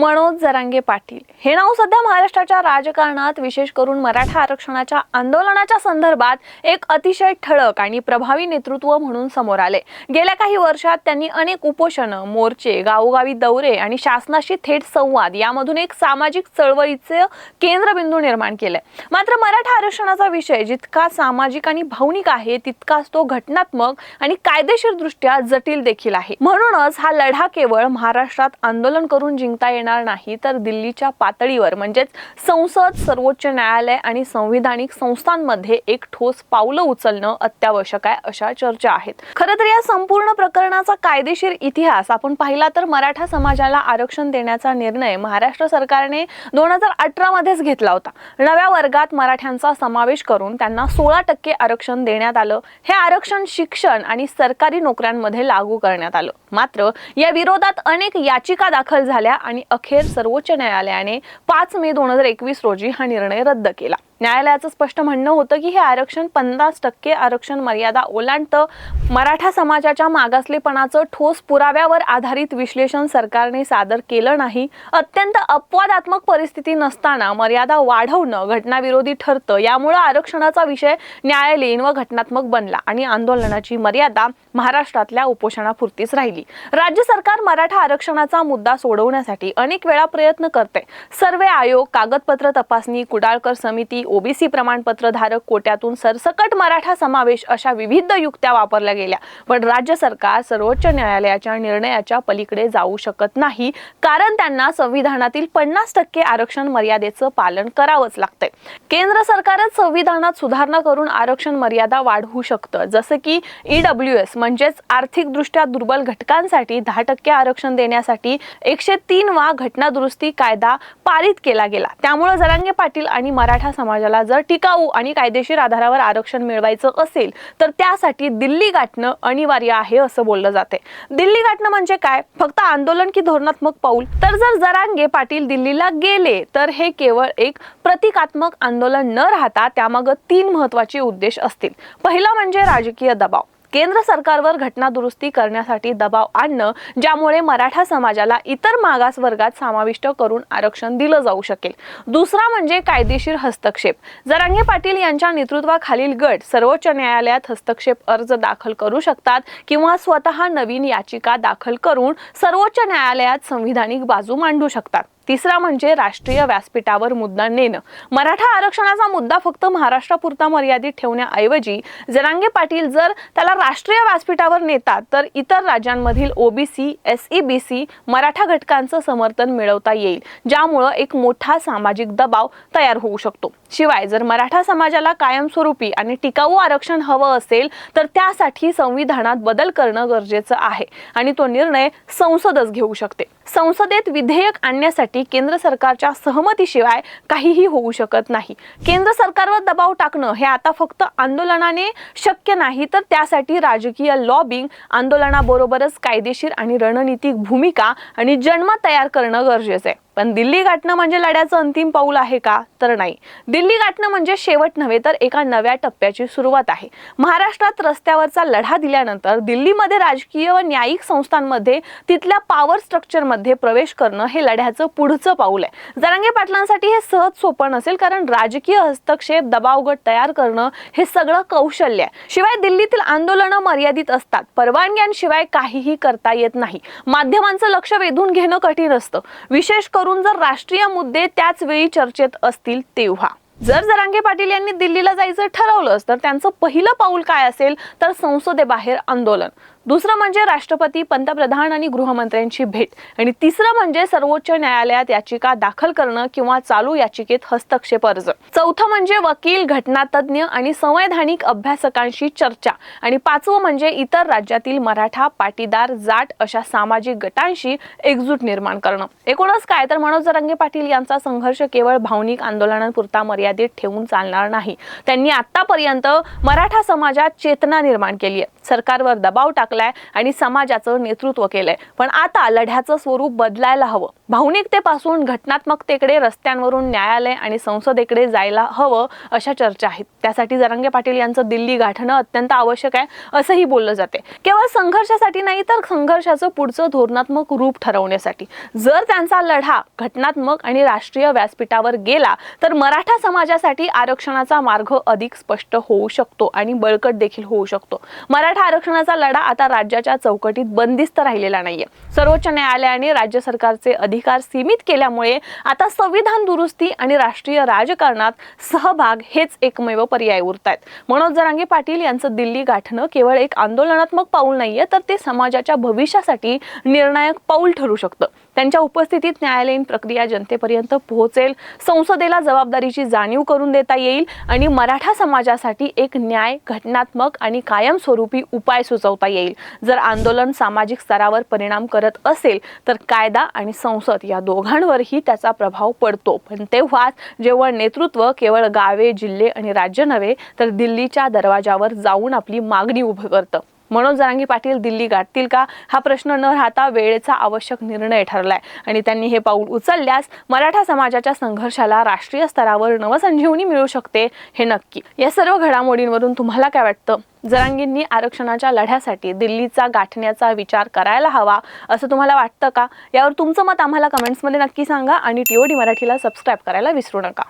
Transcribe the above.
मनोज जरांगे पाटील. हे नाव सध्या महाराष्ट्राच्या राजकारणात विशेष करून मराठा आरक्षणाच्या आंदोलनाच्या संदर्भात एक अतिशय ठळक आणि प्रभावी नेतृत्व म्हणून समोर आले. गेल्या काही वर्षात त्यांनी अनेक उपोषणं मोर्चे गावोगावी दौरे आणि शासनाशी थेट संवाद यामधून एक सामाजिक चळवळीचे केंद्रबिंदू निर्माण केलंय मात्र मराठा आरक्षणाचा विषय जितका सामाजिक आणि भावनिक आहे तितकाच तो घटनात्मक आणि कायदेशीर दृष्ट्या जटिल देखील आहे. म्हणूनच हा लढा केवळ महाराष्ट्रात आंदोलन करून जिंकता येणार नाही तर दिल्लीच्या पातळीवर म्हणजेच संसद सर्वोच्च न्यायालय आणि संविधानिक संस्थांमध्ये एक ठोस पावलं उचलणं अत्यावश्यक आहे अशा चर्चा आहेत. खरं तर या संपूर्ण प्रकरणाचा कायदेशीर इतिहास आपण पाहिला तर मराठा समाजाला आरक्षण देण्याचा निर्णय महाराष्ट्र सरकारने दोन हजार अठरा मध्येच घेतला होता. नव्या वर्गात मराठ्यांचा समावेश करून त्यांना सोळा टक्के आरक्षण देण्यात आलं. हे आरक्षण शिक्षण आणि सरकारी नोकऱ्यांमध्ये लागू करण्यात आलं. मात्र या विरोधात अनेक याचिका दाखल झाल्या आणि अखेर सर्वोच्च न्यायालयाने पाच मे दोन हजार एकवीस रोजी हा निर्णय रद्द केला. न्यायालयाचं स्पष्ट म्हणणं होतं की हे आरक्षण पन्नास टक्के आरक्षण मर्यादा ओलांडतं. मराठा समाजाच्या मागासलेपणाचं ठोस पुराव्यावर आधारित विश्लेषण सरकारने सादर केलं नाही. अत्यंत अपवादात्मक परिस्थिती नसताना मर्यादा वाढवणं घटनाविरोधी ठरतं. यामुळं आरक्षणाचा विषय न्यायालयीन व घटनात्मक बनला आणि आंदोलनाची मर्यादा महाराष्ट्रातल्या उपोषणापुरतीच राहिली. राज्य सरकार मराठा आरक्षणाचा मुद्दा सोडवण्यासाठी अनेक वेळा प्रयत्न करते. सर्वे आयोग कागदपत्र तपासणी कुडाळकर समिती ओबीसी प्रमाणपत्र धारक कोट्यातून सरसकट मराठा समावेश अशा विविध युक्त्या वापरल्या गेल्या. पण राज्य सरकार सर्वोच्च न्यायालयाच्या निर्णयाच्या पलीकडे जाऊ शकत नाही. कारण त्यांना संविधानातील पन्नास टक्के आरक्षण मर्यादेचं पालन करावंच लागतंय. केंद्र सरकारच संविधानात सुधारणा करून आरक्षण मर्यादा वाढवू शकतं. जसं की ईडब्ल्यू एस म्हणजेच आर्थिकदृष्ट्या दुर्बल घटकांसाठी दहा टक्के आरक्षण देण्यासाठी एकशे तीन वा घटना दुरुस्ती कायदा पारित केला गेला. त्यामुळे जरांगे पाटील आणि मराठा समाजाला जर टिकाऊ आणि कायदेशीर आधारावर आरक्षण मिळवायचं असेल तर त्यासाठी दिल्ली गाठणं अनिवार्य आहे असं बोललं जाते. दिल्ली गाठणं म्हणजे काय? फक्त आंदोलन की धोरणात्मक पाऊल? तर जर जरांगे पाटील दिल्लीला गेले तर हे केवळ एक प्रतिकात्मक आंदोलन न राहता त्यामागं तीन महत्त्वाचे उद्देश असतील. पहिला म्हणजे राजकीय दबाव. केंद्र सरकारवर घटना दुरुस्ती करण्यासाठी दबाव आणणं ज्यामुळे मराठा समाजाला इतर मागास वर्गात समाविष्ट करून आरक्षण दिलं जाऊ शकेल. दुसरा म्हणजे कायदेशीर हस्तक्षेप. जरांगे पाटील यांच्या नेतृत्वाखालील गट सर्वोच्च न्यायालयात हस्तक्षेप अर्ज दाखल करू शकतात किंवा स्वतः नवीन याचिका दाखल करून सर्वोच्च न्यायालयात संविधानिक बाजू मांडू शकतात. तिसरा म्हणजे राष्ट्रीय व्यासपीठावर मुद्दा नेणं. मराठा आरक्षणाचा मुद्दा फक्त महाराष्ट्रापुरता मर्यादित ठेवण्याऐवजी जरांगे पाटील जर त्याला राष्ट्रीय व्यासपीठावर नेतात तर इतर राज्यांमधील ओबीसी एसईबीसी मराठा घटकांचं समर्थन मिळवता येईल ज्यामुळं एक मोठा सामाजिक दबाव तयार होऊ शकतो. शिवाय जर मराठा समाजाला कायमस्वरूपी आणि टिकाऊ आरक्षण हवं असेल तर त्यासाठी संविधानात बदल करणं गरजेचं आहे आणि तो निर्णय संसदच घेऊ शकते. संसदेत विधेयक आणण्यासाठी केंद्र सरकारच्या सहमतीशिवाय काहीही होऊ शकत नाही. केंद्र सरकारवर दबाव टाकणं हे आता फक्त आंदोलनाने शक्य नाही तर त्यासाठी राजकीय लॉबिंग आंदोलनाबरोबरच कायदेशीर आणि रणनीतिक भूमिका आणि जन्म तयार करणं गरजेचं आहे. पण दिल्ली गाठणं म्हणजे लढ्याचं अंतिम पाऊल आहे का? तर नाही. दिल्ली गाठणं म्हणजे शेवट नव्हे तर एका नव्या टप्प्याची सुरुवात आहे. महाराष्ट्रात रस्त्यावरचा लढा दिल्यानंतर दिल्लीमध्ये राजकीय व न्यायिक संस्थांमध्ये तिथल्या पॉवर स्ट्रक्चरमध्ये प्रवेश करणं हे लढ्याचं पुढचं पाऊल आहे. जरांगे पाटलांसाठी हे सहज सोपं नसेल कारण राजकीय हस्तक्षेप दबावगट तयार करणं हे सगळं कौशल्य आहे. शिवाय दिल्लीतील आंदोलनं मर्यादित असतात. परवानग्यांशिवाय काहीही करता येत नाही. माध्यमांचं लक्ष वेधून घेणं कठीण असतं. विशेष करून जर राष्ट्रीय मुद्दे त्याच वेळी चर्चेत असतील तेव्हा. जर जरांगे पाटील यांनी दिल्लीला जायचं ठरवलंच तर त्यांचं पहिलं पाऊल काय असेल? तर संसदेबाहेर आंदोलन. दुसरं म्हणजे राष्ट्रपती पंतप्रधान आणि गृहमंत्र्यांची भेट. आणि तिसरं म्हणजे सर्वोच्च न्यायालयात याचिका दाखल करणं किंवा चालू याचिकेत हस्तक्षेप अर्ज. चौथं म्हणजे वकील घटनातज्ञ आणि संवैधानिक अभ्यासकांशी चर्चा. आणि पाचवं म्हणजे इतर राज्यातील मराठा पाटीदार जाट अशा सामाजिक गटांशी एकजूट निर्माण करणं. एकूणच काय तर मनोज जरांगे पाटील यांचा संघर्ष केवळ भावनिक आंदोलनांपुरता मर्यादित ठेवून चालणार नाही. त्यांनी आतापर्यंत मराठा समाजात चेतना निर्माण केली आहे. सरकारवर दबाव टाकला टाकलाय आणि समाजाचं नेतृत्व केलंय. पण आता लढ्याचं स्वरूप बदलायला हवं. भावनिकतेपासून घटनात्मकतेकडे रस्त्यांवरून न्यायालय आणि संसदेकडे जायला हवं अशा चर्चा आहेत. त्यासाठी जरांगे पाटील यांचं दिल्ली गाठणं अत्यंत आवश्यक आहे असंही बोललं जाते. केवळ संघर्षासाठी नाही तर संघर्षाचं पुढचं धोरणात्मक रूप ठरवण्यासाठी. जर त्यांचा लढा घटनात्मक आणि राष्ट्रीय व्यासपीठावर गेला तर मराठा समाजासाठी आरक्षणाचा मार्ग अधिक स्पष्ट होऊ शकतो आणि बळकट देखील होऊ शकतो. मराठा आरक्षणाचा लढा आता राज्याच्या चौकटीत बंदिस्त राहिलेला नाहीये. सर्वोच्च न्यायालयाने राज्य सरकारचे अधिक अधिकार सीमित केल्यामुळे आता संविधान दुरुस्ती आणि राष्ट्रीय राजकारणात सहभाग हेच एकमेव पर्याय उरत आहेत मनोज जरांगे पाटील यांचं दिल्ली गाठणं केवळ एक आंदोलनात्मक पाऊल नाहीये तर ते समाजाच्या भविष्यासाठी निर्णायक पाऊल ठरू शकतं. त्यांच्या उपस्थितीत न्यायालयीन प्रक्रिया जनतेपर्यंत पोहोचेल. संसदेला जबाबदारीची जाणीव करून देता येईल आणि मराठा समाजासाठी एक न्याय घटनात्मक आणि कायमस्वरूपी उपाय सुचवता येईल. जर आंदोलन सामाजिक स्तरावर परिणाम करत असेल तर कायदा आणि संसद या दोघांवरही त्याचा प्रभाव पडतो. पण तेव्हाच जेव्हा नेतृत्व केवळ गावे जिल्हे आणि राज्य नव्हे तर दिल्लीच्या दरवाजावर जाऊन आपली मागणी उभं करतं. मनोज जरांगी पाटील दिल्ली गाठतील का? हा प्रश्न न राहता वेळेचा आवश्यक निर्णय ठरलाय. आणि त्यांनी हे पाऊल उचलल्यास मराठा समाजाच्या संघर्षाला राष्ट्रीय स्तरावर नवसंजीवनी मिळू शकते हे नक्की. या सर्व घडामोडींवरून तुम्हाला काय वाटतं? जरांगींनी आरक्षणाच्या लढ्यासाठी दिल्लीचा गाठण्याचा विचार करायला हवा असं तुम्हाला वाटतं का? यावर तुमचं मत आम्हाला कमेंट्समध्ये नक्की सांगा आणि टीओडी मराठीला सबस्क्राईब करायला विसरू नका.